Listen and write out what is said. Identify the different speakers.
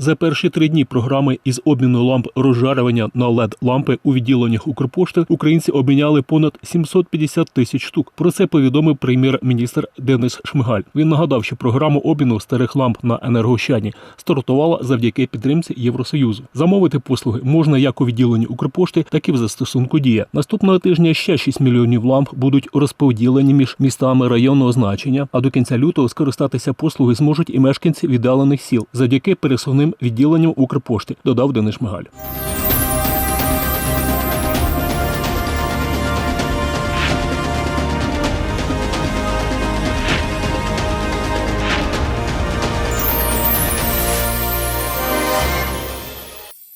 Speaker 1: За перші три дні програми із обміну ламп розжарювання на led лампи у відділеннях Укрпошти українці обміняли понад 750 тисяч штук. Про це повідомив прем'єр-міністр Денис Шмигаль. Він нагадав, що програма обміну старих ламп на енергощадні стартувала завдяки підтримці Євросоюзу. Замовити послуги можна як у відділенні Укрпошти, так і в застосунку Дія. Наступного тижня ще 6 мільйонів ламп будуть розподілені між містами районного значення. А до кінця лютого скористатися послуги зможуть і мешканці віддалених сіл завдяки пересувним відділенням Укрпошти. Додав Денис Шмигаль.